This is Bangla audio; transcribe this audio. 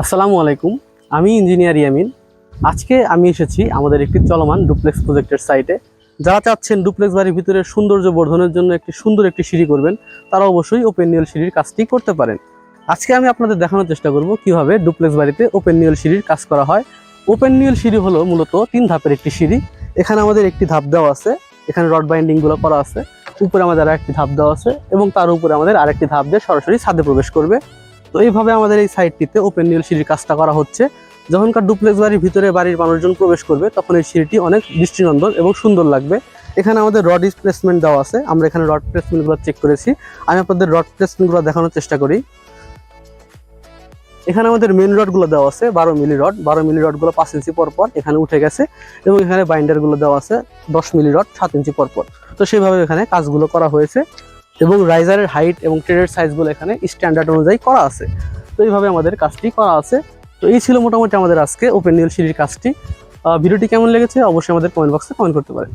আসসালামু আলাইকুম, আমি ইঞ্জিনিয়ার ইয়ামিন। আজকে আমি এসেছি আমাদের একটি চলমান ডুপ্লেক্স প্রজেক্টের সাইটে। যারা চাচ্ছেন ডুপ্লেক্স বাড়ির ভিতরে সৌন্দর্য বর্ধনের জন্য একটি সুন্দর একটি সিঁড়ি করবেন, তারা অবশ্যই ওপেন নিউল সিঁড়ির কাজটি করতে পারেন। আজকে আমি আপনাদের দেখানোর চেষ্টা করব কীভাবে ডুপ্লেক্স বাড়িতে ওপেন নিউল সিঁড়ির কাজ করা হয়। ওপেন নিউল সিঁড়ি হলো মূলত তিন ধাপের একটি সিঁড়ি। এখানে আমাদের একটি ধাপ দেওয়া আছে, এখানে রড বাইন্ডিংগুলো করা আছে। উপরে আমাদের আরেকটি ধাপ দেওয়া আছে এবং তার উপরে আমাদের আরেকটি ধাপ দিয়ে সরাসরি ছাদে প্রবেশ করবে। তো এইভাবে আমাদের এই সাইটটিতে ওপেন নিউল সিঁড়ির কাজটা করা হচ্ছে। যখনকার ডুপ্লেক্স বাড়ির ভিতরে বাড়ির মানুষজন প্রবেশ করবে, তখন এই সিঁড়িটি অনেক দৃষ্টিনন্দন এবং সুন্দর লাগবে। এখানে আমাদের রড প্লেসমেন্ট দেওয়া আছে, আমরা এখানে রড প্লেসমেন্টগুলো চেক করেছি। আমি আপনাদের রড প্লেসমেন্টগুলো দেখানোর চেষ্টা করি। এখানে আমাদের মেন রডগুলো দেওয়া আছে, বারো মিলি রড বারো মিলি রডগুলো পাঁচ ইঞ্চি পর পর এখানে উঠে গেছে এবং এখানে বাইন্ডারগুলো দেওয়া আছে, দশ মিলি রড সাত ইঞ্চি পর পর। তো সেইভাবে এখানে কাজগুলো করা হয়েছে। এবং রাইজারের হাইট এবং ট্রেডের সাইজগুলো এখানে স্ট্যান্ডার্ড অনুযায়ী করা আছে। তো এইভাবে আমাদের কাজটি করা আছে। তো এই ছিল মোটামুটি আমাদের আজকে ওপেন নিউল সিঁড়ির কাজটি। ভিডিওটি কেমন লেগেছে অবশ্যই আমাদের কমেন্ট বক্সে কমেন্ট করতে পারেন।